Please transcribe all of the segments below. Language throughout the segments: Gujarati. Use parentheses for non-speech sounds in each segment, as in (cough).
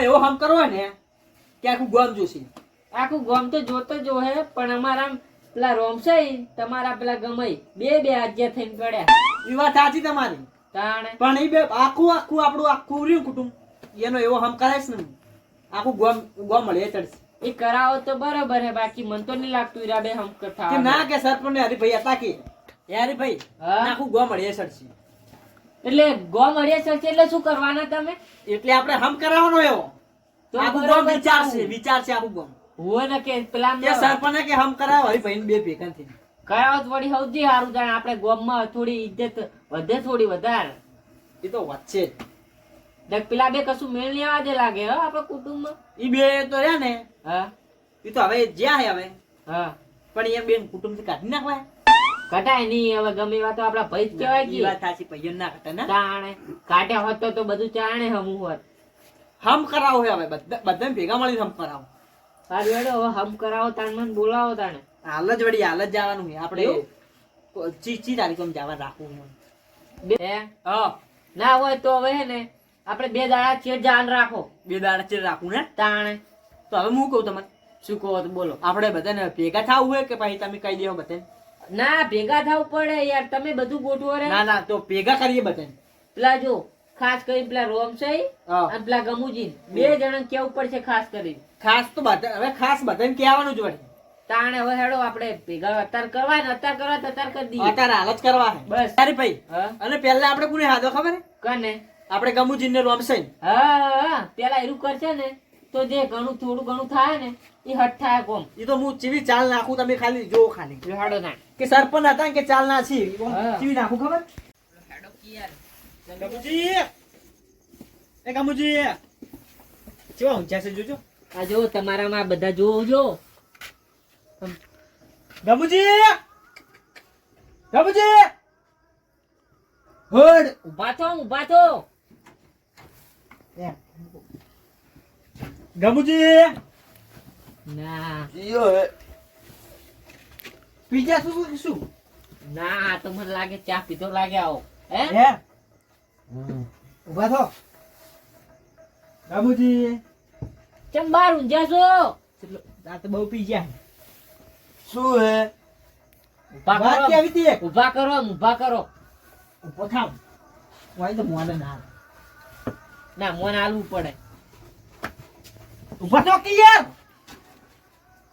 કુટુંબમાં એવો હમ કરવો ને કે આખું ગોમ જોશે. આખું ગોમ તો જોતો જો હે પણ અમારા પેલા રોમસાઈ તમારા પેલા ગમઈ. બે બે આજ્યા થઈને પડ્યા એ વાત સાચી તમારી. તાણે. પણ એ બે આખું આખું આપણું આખું રહ્યું કુટુંબ. એનો એવો હમ કરાય છે ને. આખું ગોમ ગોમ મળે ચડશે. એ કરાવો તો બરાબર હે બાકી મન તો નહીં લાગતું ઈરા બે હમ કથા ના કે સરપંચ ને હરીભાઈ હતા કે? હરીભાઈ આખું ગોમ મળે ચડશે. એટલે ગોમ અડિયા ચડશે એટલે શું કરવાના તમે? એટલે આપણે હમ કરાવવાનો એવો. તો આખું ગામ વિચાર છે વિચાર છે આખું ગામ હોય ને કે પેલા કે સરપંચ કે હમ કરાવો હરીભાઈ બે ભેગા થઈ કરાવત વળી સૌથી સારું જાણે આપણે ગોમમાં થોડી ઇજ્જત વધે થોડી વધારે. એ તો વચ્ચે જ. પેલા બે કશું મેળ નહીં આવે લાગે હો આપણા કુટુંબમાં. ઈ બે તો રહ્યા ને. હા. એ તો હવે જ્યાં હે હવે. હા. પણ એ બેન કુટુંબ કાઢી નાખવાય. કટાય નહીં હવે ગમે એવા તો આપડા ભાઈ જ કહેવાય કે. વાત સાચી ભાઈ ના કાઢે ને. તાણે કાઢ્યા હોત તો તો બધું ચાણે હમું હોત. હમ કરાવો હવે બધા બધાને ભેગા મળીને હમ કરાવો. સારું હેડો હવે હમ કરાવો તાણ મને બોલાવો તાણે. હાલ જ વળી હાલ જ જવાનું છે. આપણે ચી ચી તારીખ તારીખમાં જવા રાખવું. બે? હ? હા. ના હોય તો હવે હે ને આપણે બે દાડા ચેડ જાન રાખો. બે દાડા ચેડ રાખવું ને? તાણે. તો હવે હું કહું તમને? શું કહો તો બોલો. આપણે બધાને ભેગા થવું હોય કે પછી તમે કહી દેવો બધાને? ના ભેગા થવું પડે યાર તમે બધું ગોઠવો રે ના ના તો ભેગા કરીએ બધા પેલા જો ખાસ કરી પેલા રોમસાઈ હા. અને પેલા ગમુજી બે જણા કેવું પડશે ખાસ કરી ખાસ તો બધા હવે ખાસ બધાને કહેવાનું જ વળી. તાણે હવે હેડો આપણે ભેગા અત્યાર કરવા ને અત્યારે કરવા અત્યાર કરી દઈએ. અત્યારે હાલ જ કરવા બસ. તારી ભાઈ અને પહેલા આપણે કોને હાથો ખબર? કને? આપણે ગમુજી ને. રોમસાઈ હા હા પેલા એરું કરશે ને. તો જે ઘણું થોડું ઘણું થાય ને એ હટ થાય કોમ. એ તો હું ચીવી ચાલ નાખું તમે ખાલી જો ખાલી. હાડો ના. કે સરપંચ હતા ને કે ચાલ ના છી ચીવી નાખું ખબર? ગમુજી એ ગમુજી કેવા ઊંચા છે જોજો. આ જો તમારામાં બધા જોજો ગમુજી ગમુજી હડ. ઊભા થો ઊભા થો. ગમુજી! ના. પીજા શું શું શું ના તો મને લાગે ચા પીધો લાગે આવો. હે? હે? ઊભા થો. ગમુજી! ચમ બાર ઊંઝા છો? આ તો બહુ પી ગયા. શું હે? ઊભા કરો. હતી એક? ઊભા કરો આમ ઊભા કરો. ઊભો થાવ. વાય તો મોને ના ના મોન આલવું પડે. ઊભા કે યાર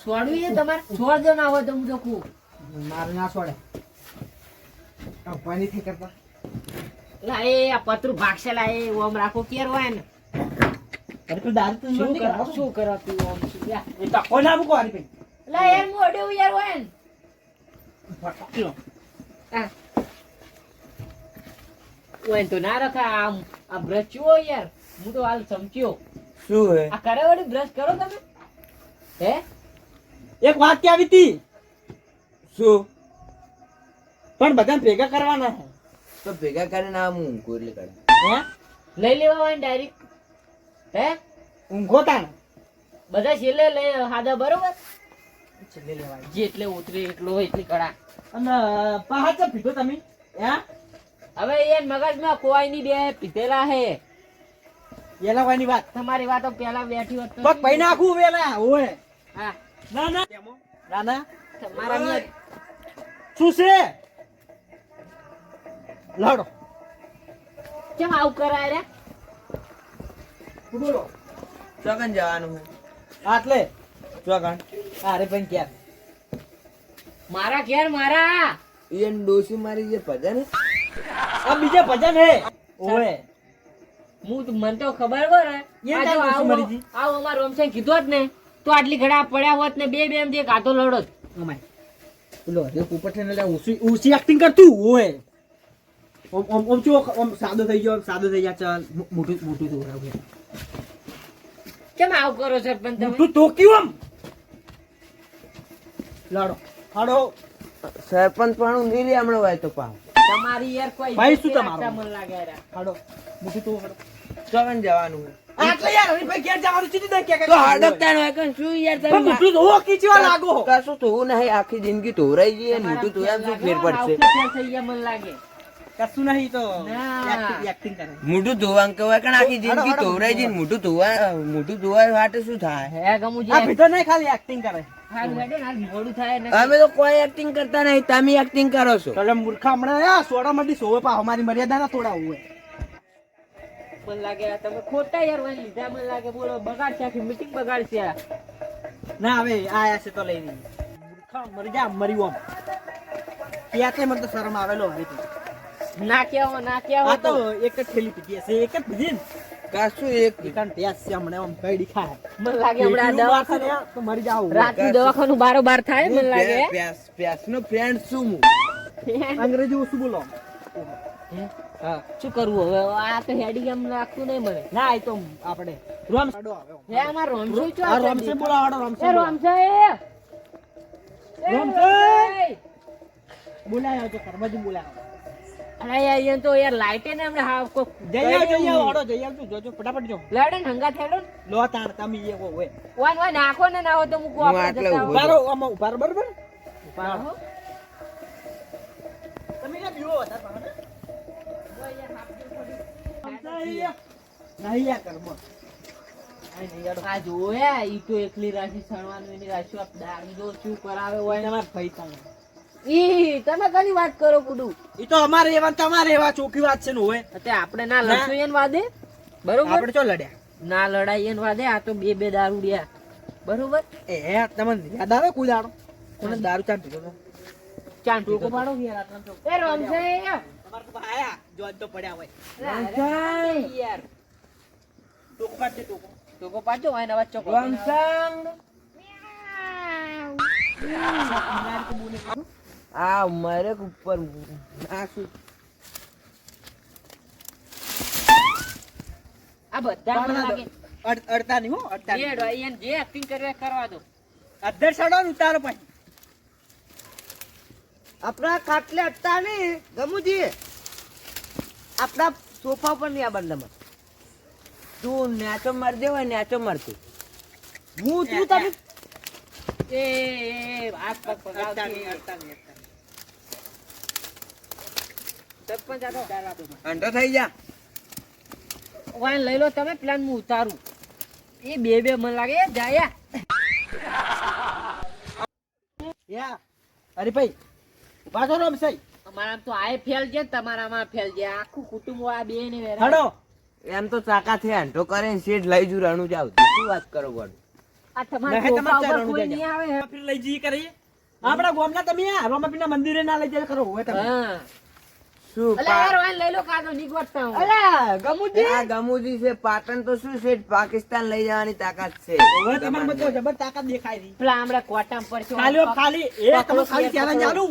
છોડવી છે તમારે? છોડ દો ના હોય તો હું જોખું. મારે ના છોડે. પાણી થી કરતા. લા એ આ પતરું ભાગશે લા એ ઓમ રાખો કેર હોય ને. અરે તું દારૂ તું શું કરો શું કરો તું ઓમ? એ તો કોઈ ના મૂકો ભાઈ લા યાર મોડે યાર હોય ને. હોય તો ના રખા આમ આ બ્રચ્યો યાર. હું તો હાલ સમજ્યો શું હે? આ કરે વળી બ્રશ કરો તમે. હે? એક વાત કે આવી હતી? શું? પણ બધાને ભેગા કરવાના હે. તો ભેગા કરીને આ હું ઊંઘો એટલે કરે. હે? લઈ લેવા હોય ડાયરેક્ટ હે? ઊંઘો તાણ બધા છેલ્લે લઈ હાદા બરોબર? છેલ્લે લેવાય. જેટલે ઉતરે એટલો હોય એટલી કડા અને પહાડ તો પીધો તમે? હે? હવે એ મગજમાં કોઈ ની બે પીધેલા હે. એલા વાયની વાત? તમારી વાતો પેલા બેઠી હોત તો પગ ભાઈ નાખું વેલા ઓય હા. ના ના ના ના તમારા ને શું છે? લડો. કેમ આવું કરાય રે? બોલો? ચોકન જવાનું હે આટલે ચોકન. અરે પણ ક્યાં? મારા ઘેર મારા. એન ડોસી મારી જે ભજન આ બીજા ભજન હે. ઓય હું મને તો ખબર હોય ને આવું- મરી જી? આવું કીધું જ ને તો આટલી ઘડા પડ્યા હોત ને બે બે એમ જે કાતો લડો અમાય પેલો હરે ઉપર થઈને લે ઉસી ઉસી એક્ટિંગ કરતું ઓય ઓમ ઓમ ઓમ ચો ઓમ સાદો થઈ ગયો સાદો થઈ ગયા ચાલ મોટું મોટું તો રાવ કેમ આવું કરો સરપંચ તમે? તું તો કેવું આમ. લડો. હાડો. સરપંચ પણ નહીં લે હમણાં હોય તો પાવ તમારી યાર કોઈ ભાઈ શું તમારું? મને લાગે. હાડો. મોટું તો હાડો જવાનું આટલે યાર હરીભાઈ ઘેર જવાનું ચીધી દે કે તો હડકતા હોય કે શું યાર પણ મોટું તો કીચવા લાગો. કશું થવું નહીં આખી જિંદગી ધોરાઈ જઈએ ને મોટું ધોયા શું ફેર પડશે? થઈ ગયા મને લાગે. કશું નહીં તો એક્ટિંગ એક્ટિંગ કરે. મોઢું ધોવા કહેવાય કારણ આખી જિંદગી ધોવરાઈ જઈને મોઢું ધોવા મોઢું ધોવા માટે શું થાય? હે ગમુજી આ ભીતર નહીં ખાલી એક્ટિંગ કરે. અમે તો કોઈ એક્ટિંગ કરતા નહીં તમે એક્ટિંગ કરો છો. એટલે મૂર્ખા હમણાં સોડા માંથી સોવે પા અમારી મર્યાદા ના થોડા હોય મને લાગે તમે ખોટા યાર વાન લીધા. મને લાગે બોલો બગાડશે આખી મીટિંગ બગાડશે. ના હવે આયા છે તો લઈ મૂર્ખા મરી જા મરી ઓમ ક્યાંથી મને તો શરમ આવેલો હવે ના કેવો ના કેવો તો એક જ થેલી પીધી હશે. એક જ પીધી ને? કશું એક? એકાંત પ્યાસ છે હમણાં આમ કઈ દેખાય મને લાગે હમણાં દવાખાનું તો મરી જાવ રાતનું દવાખાનું બારો બાર થાય મને લાગે. પ્યાસ પ્યાસનો ફ્રેન્ડ શું હું. (laughs) અંગ્રેજી ઓછું બોલો. હે? હા. શું કરવું હવે? આ તો હેડી એમ નાખતું નહીં મને ના એ તો આપણે રોમ સાડો આવે હે. આમાં રોમસુ ચો આ રોમસે બોલાવાડો રોમસે એ રોમસા એ. રોમસા! એ બોલાયો છે કરમાજી બોલાયો. અરે યાર તો યાર લાઈટે ને હમણાં હાવ કો જઈ આવ જઈ આવ જઈ આવજો જોજો ફટાફટ જો. લાડન હંગા થેડો લો તાર તમે એ કો હોય. વાન વાન નાખો ને ના હોય તો મૂકો હું આપણે આટલે જતા. ઉભાર આમાં ઉભારો ઊભા રહો. તમે ના બીવો હતા પાછા. વાદે આ તો બે બે દારૂડિયા બરોબર એ તમને યાદ આવે કોઈ દાડો કોને દારૂ ચાંદ ચાંદ ટોકો તમારે તો આયા જો તો પડ્યા હોય. યાર. ટોકો પાડજે ટોકો. ટોકો પાડજો હોય ને ચોકો. રમસંગ આ મારે ઉપર આ શું આ બધા લાગે. અડતા નહીં હો અડતા જે ડોઈ એને જે એક્ટિંગ કરે કરવા દો. અધર સડો ને ઉતારો પછી. આપણા ખાટલે અટતા નહીં. ગમુજી આપણા સોફા પર નહીં આ બંદમાં. તું ન્યાચો મારી દેવાય ન્યાચો મારતી. હું તું તમે એ હાથ પગ નહીં નહીં અંટો થઈ જા. વાન લઈ લો તમે પ્લાન હું ઉતારું. એ બે બે મને લાગે જાયા યા. અરે ભાઈ ઊભા રમ રમસાઈ અમારા તો આય ફેલ છે તમારામાં ફેલ છે. આખું કુટુંબ આ બે ને વેરા હડો. એમ તો ચાકા થી અંટો કરે ને શેઠ લઈ જુ રાણું જાવ શું વાત કરો ગોડ આ તમારા નહીં, સોફા તમારે ઉપર કોઈ નહીં આવે. ફિર લઈ જઈએ કરીએ. આપણા ગામના તમે આ રોમાપીરના મંદિરે ના લઈ જાય કરો હોય તમે. હા. શું અલે યાર વાન લઈ લો કાદો નીકળતા હું. અલા ગમુજી? આ ગમુજી છે પાટણ તો શું શેઠ પાકિસ્તાન લઈ જવાની તાકાત છે. જબર તાકાત દેખાય છે ખાલી ખાલી ચાલુ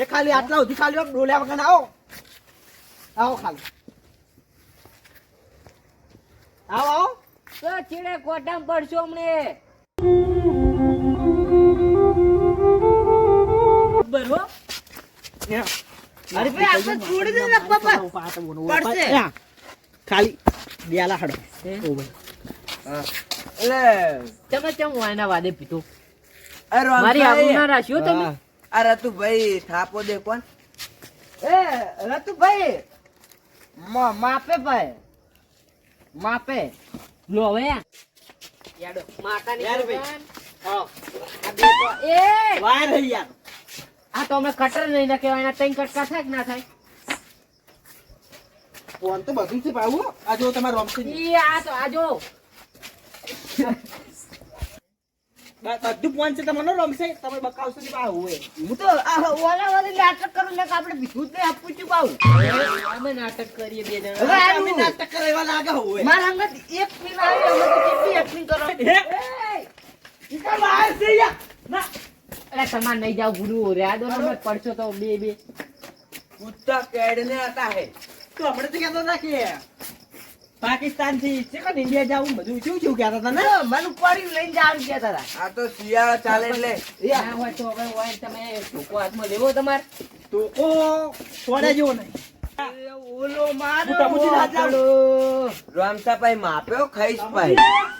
એ ખાલી આટલા સુધી ખાલી ડોલ્યા વગર આવો. આવો ખાલી. આવો આવો. તો ચીડે કોટામ પડશો હમણે. બરો અરે ભાઈ આપણે છોડી દે ને બાપા પડશે. ખાલી બેલા હડો. એટલે તમે કેમ વાયના વાદે પીતો મારી રમસાઈ. ના રાખ્યો તમે? આ રતુભાઈ થાપો દે કોણ? એ રતુભાઈ! માપે ભાઈ. માપે. લો હવે. યાડો માતાની યાર ભાઈ. આ તો એ! વાર રહી યાર. આ તો અમે કટર નહીં ના કહેવાય એના ત્રણ કટકા થાય કે ના થાય? ફોન તો બધું છે પાવું આ જો તમારે રમશે ઈ આ તો આ જો. બધું ફોન છે તમને રમશે? તમે બકાવશો ને પાવું હોય? હું તો ઓલા વાળી નાટક કરું ને આપણે ભીખું જ નહીં છું પાઉં અમે નાટક કરીએ બે જણા. આનું. તમે નાટક કરે એવા લાગે હોય. મારા અંગત એક મિનિટ આવી અમે તો કેટલી acting કરો? (laughs) હે? ઈ છે યાર. ના. અરે તમારે નહીં જાવ ગુરુ રે આ દો નંબર પડશો તો બે બે. કુત્તા કેડને આતા હે. તો હમણાં તો કેતો ના કે પાકિસ્તાનથી ચિકન ઇન્ડિયા જાવું બધું. શું શું કહેતા હતા ને? મને ઉપાડીને લઈને જવાનું કહેતા હતા. આ તો શિયાળો ચાલે એટલે. ના હોય તો હવે હોય તમે ટોકો હાથમાં લેવો તમારે. તો કો જેવો નહીં. ઓલો મારો. જાવ. હોકળો. રામસાભાઈ માપ્યો? ખાઈશ ભાઈ.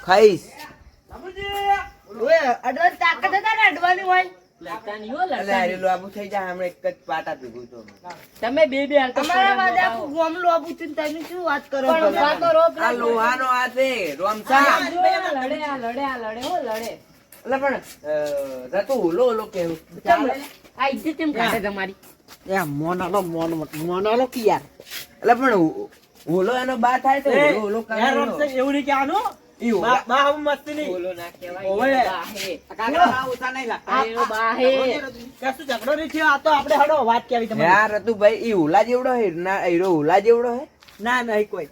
ખાઈશ. સમજી? અડવાની તાકાત હતા ને અડવાની હોય. લડતા નહીં હો, એટલે તમે બે બે તમે શું વાત કરો પણ ભલા ઊભા તો રહો, આ પેલા લોહાનો આ છે રોમસા. આ જો, આ લડે આ લડે આ લડે હો લડે. એટલે પણ અ, ઓલો ઓલો કેવું? આ ઇજ્જત કેમ કાઢે તમારી? એ મોનાલો મોન મોનાલો કે યાર એટલે પણ ઓલો એનો બા થાય તો ઓલો ઓલો એવું. નહીં કે ઈ બોલો ના હડો વાત કેવી તમારી. યાર રતુભાઈ ઈ ઓલા જેવડો હે? ના હીરો ઓલા જેવડો હે? ના નહીં કોઈ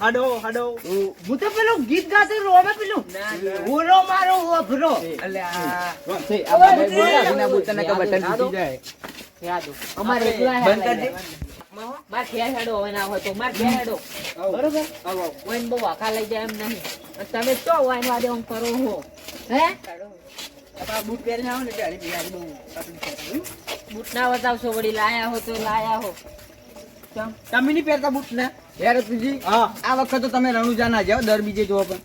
હડો. હડો હું તો પેલું ગીત ગાતો રોમે પેલું ના, ના. મારો ઓભરો. એટલે આ યાદ? હો. અમારે એકલા લઈ કરજે. માર ઘેર હેડો હવે ના હોય તો. માર ઘેર હેડો. બરોબર? કોઈ બહુ આખા લઈ જાય એમ નહીં. તમે તો વાઈન વાદે હું કરો હો? હે? બૂટ પહેરી ના ને ત્યારે હરી બિહારી બહુ બૂટ ના બતાવશો વળી લાયા હો તો લાયા હો. તમે નહીં પહેરતા બૂટ ને તુજી હા. આ વખત તો તમે રણુજા ના જાઓ દર બીજે જોવો પણ.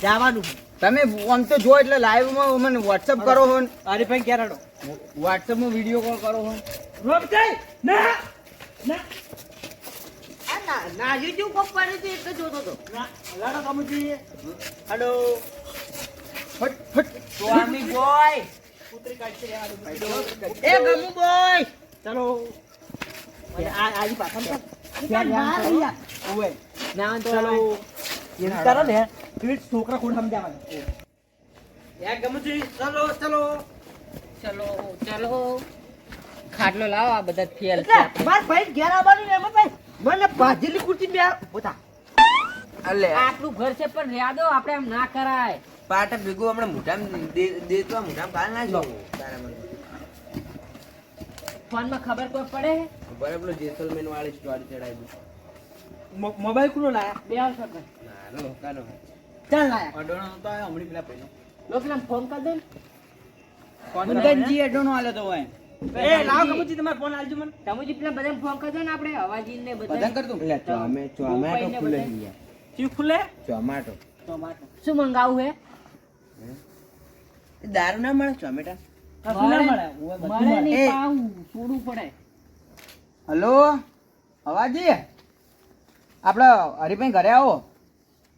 જવાનું. તમે આમ તો જો એટલે લાઈવમાં મને વોટ્સઅપ કરો હો. અરે ભાઈ ક્યારે વોટ્સઅપમાં માં વીડિયો કોલ કરો હો. રોમસાઈ ના ના. ના- નાજી જેવું કોક પાડ્યું હતું એટલે જોતો હતો ના લડો કમુજી હડો ફટ ફટ. સ્વામી બોય. પુત્રી કાઢશે એ ગમુ બોય. ચલો. આ આજી પાછળ ક્યાં બહાર લઈ જા. ઓવે ના ચલો. એમ કરો ને તું છોકરા ખોડ સમજાવવાનું? યાર ચલો ચલો. ચલો ચલો. ખાટલો લાવો આ બધા ફેલ છે ભાઈ ઘેર આવવાનું ને એમાં ભાઈ મને ભાજેલી કુર્તી બે પોતા અલે. આટલું ઘર છે પણ રહ્યા દો આપણે એમ ના કરાય. પાટા ભેગું આપણે મોઢામાં દે- તો મોઢામાં ગાળ ના જો ફોનમાં ફોનમાં ખબર કોઈ પડે? બરાબર પેલો જેસલમેન વાળી સ્ટોરી ચડાવી. મોબાઈલ કુલો લાયા? બે આવશો કે ના રો કાનો ચાલ લાયા. અડોણો તો આયો હમણી પેલા પહેલો લોકોને ફોન કર દે ને. જી અડોણો આલે તો હોય. એ લાવ કમુજી તમારો ફોન આલજો મને. તમુજી પેલા બધાને ફોન કરી ને આપણે અવાજી ને બધાને. બધા કર એટલે ચોમે ચોમાટો ખુલે છે યાર. ખુલે? ચોમાટો શું મંગાવું હે? દારૂ ના મળે ચોમેટા હલો? અવાજી આપડે હરિભાઈ ઘરે આવો.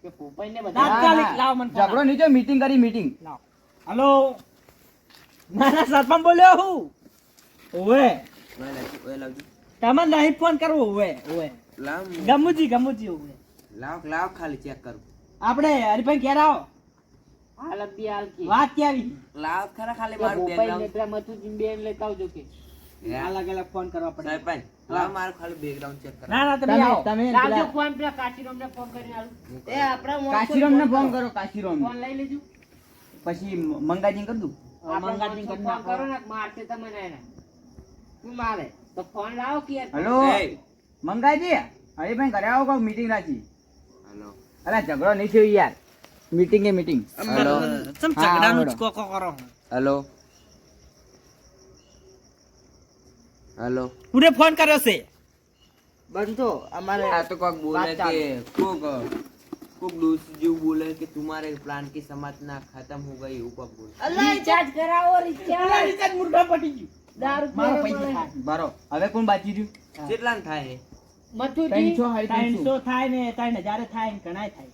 કે પોપાઈને તાત્કાલિક બધા લાવ મને ફોન ઝઘડો નીચે મીટિંગ કરી મીટિંગ લાવ. હલો? મારા ના સરપંચ બોલ્યો હું? ઓવે. ઓય લાવજો, ઓય લાવજો. તમે નહીં ફોન કરવો ઓવે ઓવે. લાવ ગમુજી ગમુજી ઓવે. લાવ લાવ ખાલી ચેક કરું. આપણે હરિભાઈ ઘેર આવો. હાલ અબી હાલ કી. વાત ક્યારે? લાવ ખરા ખાલી મારું પોપાઈને નેત્રા પેલા જીમ બેન લેતા આવજો કે. અલગ અલગ ફોન કરવા પડે. સરપંચ લાવ મારું ખાલી બેકગ્રાઉન્ડ ચેક કરો ના ના તમે આવો. તમે લાવજો ફોન પેલા કાચીરામને ફોન કરીને આલું એ આપણા કાશીરામ ને ફોન કરો. કાશીરામ ફોન લઈ લેજો. પછી મંગાજી કરી દઉં? મંગાજી ફોન કરી નાખો. કરો ને મારશે તમને એને ફોન હેલો? મંગાજી? અરે ભાઈ ઘરે આવો કોઈ મીટિંગ રાખી. અરે ઝઘડો નહીં થયો યાર. મીટિંગ એ મીટિંગ હેલો. કરો. હેલો. હેલો. ફોન કર્યો છે. બંધો અમારે આ તો કોક બોલે કે કોક કોક દોસ્ત જેવું બોલે કે તુમારે પ્લાન કે સમાજ ના ખતમ હો ગઈ એવું કોક અલ્લાહ રિચાર્જ કરાવો રિચાર્જ રિચાર્જ મુર્ગા પડી ગયું. મારો પૈસા પડે. હવે કોણ બાકી રહ્યું? કેટલાનું થાય? મથુજી ત્રણસો સાડી ત્રણસો. ત્રણસો થાય ને ત્રણ હજાર થાય ને ઘણાય થાય.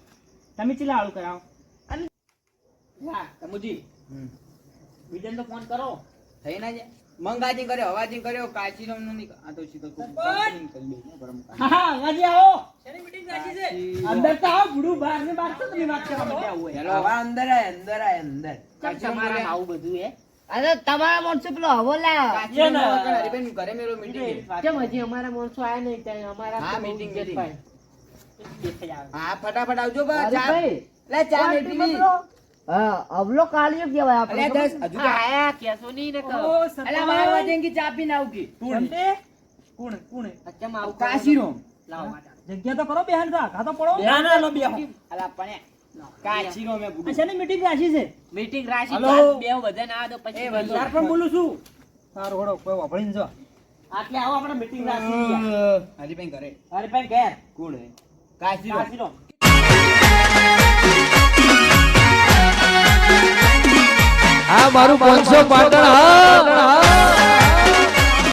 તમે ચેલા આળું કરાવો? હા તમુજી. હમ. તો ફોન કરો. થઈ ના જાય. મંગાજી કર્યો કાશીરામ નો નહીં આ તો સીધો. હા આવો. મીટિંગ છે? અંદર તો આવો ભૂડું બહાર ને બહાર તો તમે વાત કરવા માંડ્યા હોય હેલો અંદર આય અંદર આય અંદર. તમારા આવું બધું હે? અરે તમારા માણસો પેલો હવો લાવ ના. ઘરે મેરો મીટિંગ કેમ હજી અમારા માણસો આયા નહીં ત્યાં? અમારા હા, તો meeting. પાય. હા ફટાફટ આવજો બા ચા. લે ચા ને હા અવલો કાળિયો કહેવાય આપણે દસ હજુ આયા કેશો નહીં ને કહો. અલ્યા બાર વાગ્યાની ચા પી આવું કે? કોણ? કોણ કોણ? ચમ આવું કાશીરો લાવો માતા. જગ્યા તો કરો બેહાન કા ઘા તો પડો? ના ના લો બેહો અલા પણ એ આ ગુડુ શેની મીટિંગ રાખી છે? મીટિંગ રાશી હલો. ચાલ, બધા ના દો પછી. તાર પણ બોલું છું. સારું હળો કોઈ વાપરીને જો. આટલે આવો આપણે મીટિંગ રાખી છે ઘરે. અરે ઘેર. કોણ હે? કાશીરામ કાશીનો. આ મારું પાંચસો પાટણ હા